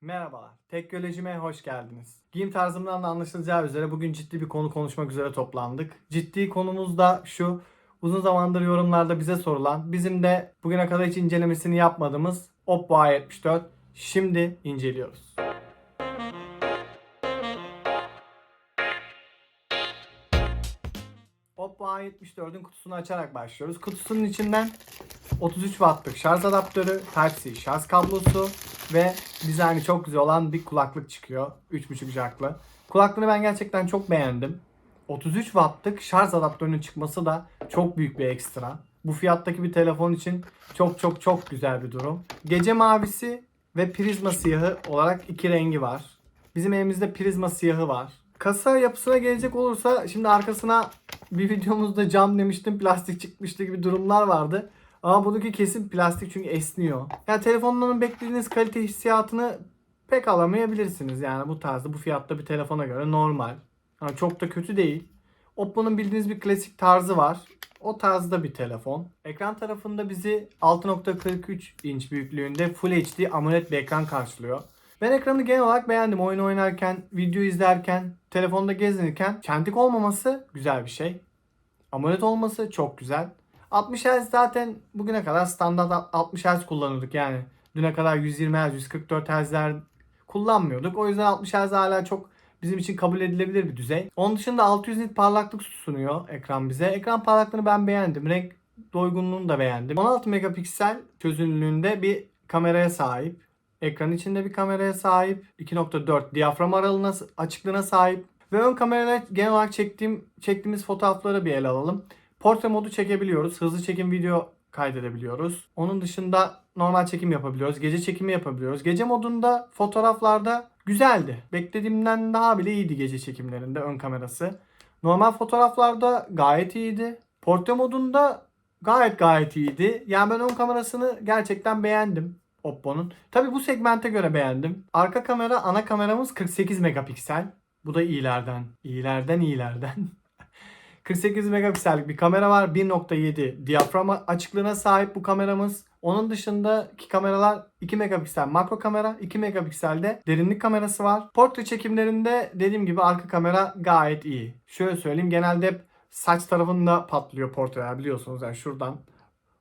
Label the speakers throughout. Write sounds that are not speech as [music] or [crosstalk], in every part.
Speaker 1: Merhabalar, teknolojime hoş geldiniz. Giyim tarzımdan da anlaşılacağı üzere bugün ciddi bir konu konuşmak üzere toplandık. Ciddi konumuz da şu, uzun zamandır yorumlarda bize sorulan, bizim de bugüne kadar hiç incelemesini yapmadığımız Oppo A74 şimdi inceliyoruz. Oppo A74'ün kutusunu açarak başlıyoruz. Kutusunun içinden 33 wattlık şarj adaptörü, Type-C şarj kablosu ve dizaynı çok güzel olan bir kulaklık çıkıyor. 3.5 jacklı. Kulaklığını ben gerçekten çok beğendim. 33 wattlık şarj adaptörünün çıkması da çok büyük bir ekstra. Bu fiyattaki bir telefon için çok çok çok güzel bir durum. Gece mavisi ve prizma siyahı olarak iki rengi var. Bizim elimizde prizma siyahı var. Kasa yapısına gelecek olursa şimdi arkasına bir videomuzda cam demiştim plastik çıkmıştı gibi durumlar vardı. Ama buradaki kesin plastik çünkü esniyor. Yani telefonların beklediğiniz kalite hissiyatını pek alamayabilirsiniz. Yani bu tarzda bu fiyatta bir telefona göre normal. Yani çok da kötü değil. Oppo'nun bildiğiniz bir klasik tarzı var. O tarzda bir telefon. Ekran tarafında bizi 6.43 inç büyüklüğünde Full HD AMOLED bir ekran karşılıyor. Ben ekranı genel olarak beğendim. Oyun oynarken, video izlerken, telefonda gezinirken çentik olmaması güzel bir şey. AMOLED olması çok güzel. 60 Hz zaten bugüne kadar standart 60 Hz kullanıyorduk yani. Düne kadar 120 Hz, 144 Hz'ler kullanmıyorduk. O yüzden 60 Hz hala çok bizim için kabul edilebilir bir düzey. Onun dışında 600 nit parlaklık sunuyor ekran bize. Ekran parlaklığını ben beğendim. Renk doygunluğunu da beğendim. 16 megapiksel çözünürlüğünde bir kameraya sahip. Ekran içinde bir kameraya sahip. 2.4 diyafram aralığına açıklığına sahip. Ve ön kamerayla genel olarak çektiğim çektiğimiz fotoğrafları bir ele alalım. Portre modu çekebiliyoruz. Hızlı çekim video kaydedebiliyoruz. Onun dışında normal çekim yapabiliyoruz. Gece çekimi yapabiliyoruz. Gece modunda fotoğraflarda güzeldi. Beklediğimden daha bile iyiydi gece çekimlerinde ön kamerası. Normal fotoğraflarda gayet iyiydi. Portre modunda gayet gayet iyiydi. Yani ben ön kamerasını gerçekten beğendim. Oppo'nun. Tabi bu segmente göre beğendim. Arka kamera ana kameramız 48 megapiksel. Bu da iyilerden. İyilerden iyilerden. [laughs] 48 megapiksellik bir kamera var. 1.7 diyafram açıklığına sahip bu kameramız. Onun dışındaki kameralar 2 megapiksel makro kamera, 2 megapikselde derinlik kamerası var. Portre çekimlerinde dediğim gibi arka kamera gayet iyi. Şöyle söyleyeyim genelde hep saç tarafında patlıyor portreler biliyorsunuz yani şuradan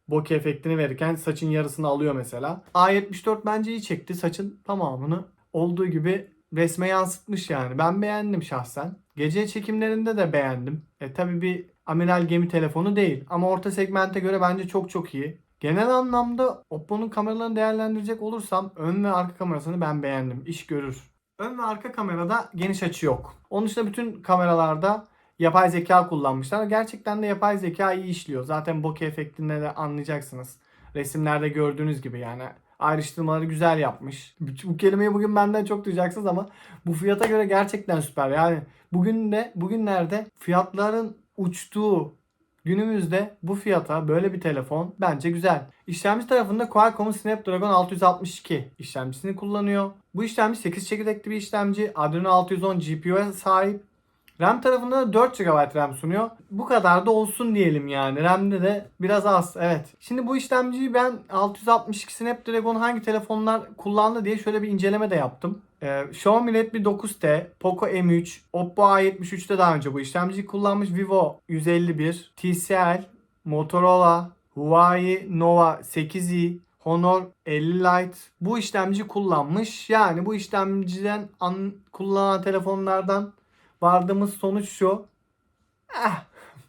Speaker 1: bokeh efektini verirken saçın yarısını alıyor mesela. A74 bence iyi çekti. Saçın tamamını olduğu gibi resme yansıtmış yani. Ben beğendim şahsen. Gece çekimlerinde de beğendim. E tabi bir amiral gemi telefonu değil ama orta segmente göre bence çok çok iyi. Genel anlamda Oppo'nun kameralarını değerlendirecek olursam ön ve arka kamerasını ben beğendim. İş görür. Ön ve arka kamerada geniş açı yok. Onun dışında bütün kameralarda yapay zeka kullanmışlar. Gerçekten de yapay zeka iyi işliyor. Zaten bokeh efektinde de anlayacaksınız. Resimlerde gördüğünüz gibi yani ayrıştırmaları güzel yapmış. Bu kelimeyi bugün benden çok duyacaksınız ama bu fiyata göre gerçekten süper. Yani bugün de bugünlerde fiyatların uçtuğu günümüzde bu fiyata böyle bir telefon bence güzel. İşlemci tarafında Qualcomm'un Snapdragon 662 işlemcisini kullanıyor. Bu işlemci 8 çekirdekli bir işlemci. Adreno 610 GPU'ya sahip. RAM tarafında da 4 GB RAM sunuyor. Bu kadar da olsun diyelim yani. RAM'de de biraz az. Evet. Şimdi bu işlemciyi ben 662 Snapdragon hangi telefonlar kullandı diye şöyle bir inceleme de yaptım. Ee, Xiaomi Redmi 9T, Poco M3, Oppo A73'te daha önce bu işlemciyi kullanmış. Vivo 151, TCL, Motorola, Huawei Nova 8i, Honor 50 Lite bu işlemci kullanmış. Yani bu işlemciden an, kullanan telefonlardan vardığımız sonuç şu. Eh,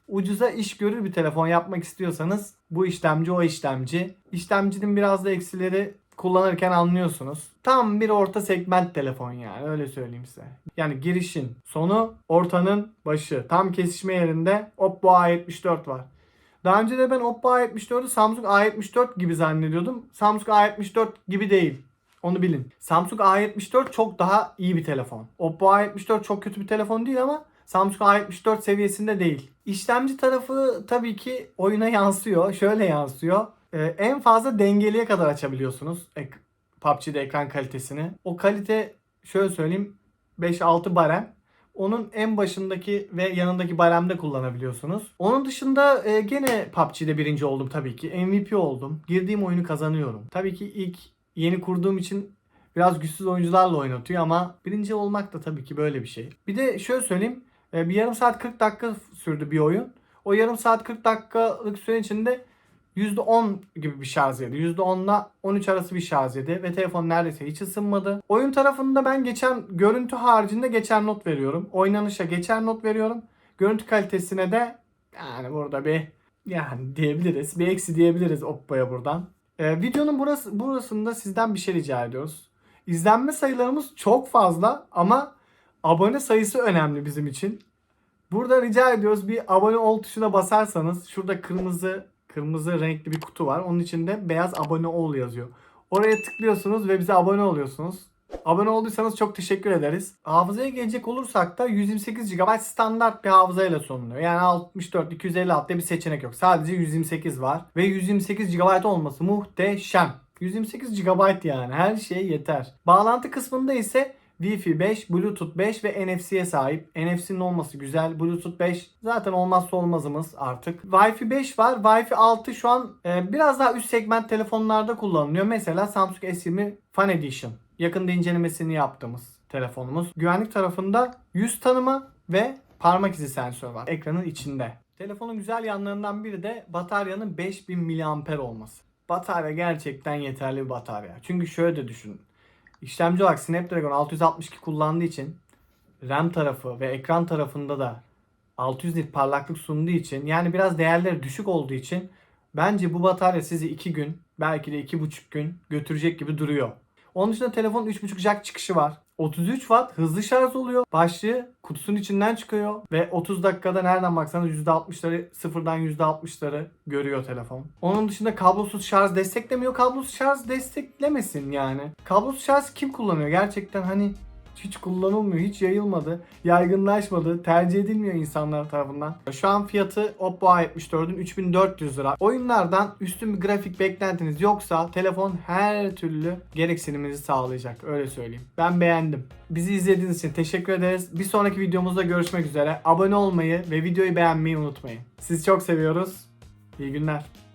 Speaker 1: ucuza iş görür bir telefon yapmak istiyorsanız bu işlemci o işlemci. İşlemcinin biraz da eksileri kullanırken anlıyorsunuz. Tam bir orta segment telefon yani öyle söyleyeyim size. Yani girişin sonu ortanın başı. Tam kesişme yerinde Oppo A74 var. Daha önce de ben Oppo A74'ü Samsung A74 gibi zannediyordum. Samsung A74 gibi değil. Onu bilin. Samsung A74 çok daha iyi bir telefon. Oppo A74 çok kötü bir telefon değil ama Samsung A74 seviyesinde değil. İşlemci tarafı tabii ki oyuna yansıyor. Şöyle yansıyor. Ee, en fazla dengeliye kadar açabiliyorsunuz ek- PUBG'de ekran kalitesini. O kalite şöyle söyleyeyim 5-6 barem. Onun en başındaki ve yanındaki baremde kullanabiliyorsunuz. Onun dışında e, gene PUBG'de birinci oldum tabii ki. MVP oldum. Girdiğim oyunu kazanıyorum. Tabii ki ilk yeni kurduğum için Biraz güçsüz oyuncularla oynatıyor ama birinci olmak da tabii ki böyle bir şey. Bir de şöyle söyleyeyim. e, Bir yarım saat 40 dakika sürdü bir oyun. O yarım saat 40 dakikalık süre içinde %10 gibi bir şarj yedi. %10 ile 13 arası bir şarj yedi ve telefon neredeyse hiç ısınmadı. Oyun tarafında ben geçen görüntü haricinde geçer not veriyorum. Oynanışa geçer not veriyorum. Görüntü kalitesine de yani burada bir yani diyebiliriz. Bir eksi diyebiliriz Oppo'ya buradan. Ee, videonun burası, burasında sizden bir şey rica ediyoruz. İzlenme sayılarımız çok fazla ama abone sayısı önemli bizim için. Burada rica ediyoruz bir abone ol tuşuna basarsanız şurada kırmızı kırmızı renkli bir kutu var. Onun içinde beyaz abone ol yazıyor. Oraya tıklıyorsunuz ve bize abone oluyorsunuz. Abone olduysanız çok teşekkür ederiz. Hafızaya gelecek olursak da 128 GB standart bir hafızayla sunuluyor. Yani 64, 256 diye bir seçenek yok. Sadece 128 var. Ve 128 GB olması muhteşem. 128 GB yani her şeye yeter. Bağlantı kısmında ise Wi-Fi 5, Bluetooth 5 ve NFC'ye sahip. NFC'nin olması güzel. Bluetooth 5 zaten olmazsa olmazımız artık. Wi-Fi 5 var. Wi-Fi 6 şu an e, biraz daha üst segment telefonlarda kullanılıyor. Mesela Samsung S20 Fan Edition. Yakında incelemesini yaptığımız telefonumuz. Güvenlik tarafında yüz tanıma ve parmak izi sensörü var ekranın içinde. Telefonun güzel yanlarından biri de bataryanın 5000 mAh olması. Batarya gerçekten yeterli bir batarya. Çünkü şöyle de düşünün. İşlemci olarak Snapdragon 662 kullandığı için RAM tarafı ve ekran tarafında da 600 nit parlaklık sunduğu için yani biraz değerleri düşük olduğu için bence bu batarya sizi 2 gün belki de 2,5 gün götürecek gibi duruyor. Onun dışında telefonun 3.5 jack çıkışı var. 33 watt hızlı şarj oluyor. Başlığı kutusunun içinden çıkıyor ve 30 dakikada nereden baksanız %60'ları sıfırdan %60'ları görüyor telefon. Onun dışında kablosuz şarj desteklemiyor. Kablosuz şarj desteklemesin yani. Kablosuz şarj kim kullanıyor? Gerçekten hani hiç kullanılmıyor, hiç yayılmadı, yaygınlaşmadı, tercih edilmiyor insanlar tarafından. Şu an fiyatı Oppo A74'ün 3400 lira. Oyunlardan üstün bir grafik beklentiniz yoksa telefon her türlü gereksiniminizi sağlayacak. Öyle söyleyeyim. Ben beğendim. Bizi izlediğiniz için teşekkür ederiz. Bir sonraki videomuzda görüşmek üzere. Abone olmayı ve videoyu beğenmeyi unutmayın. Sizi çok seviyoruz. İyi günler.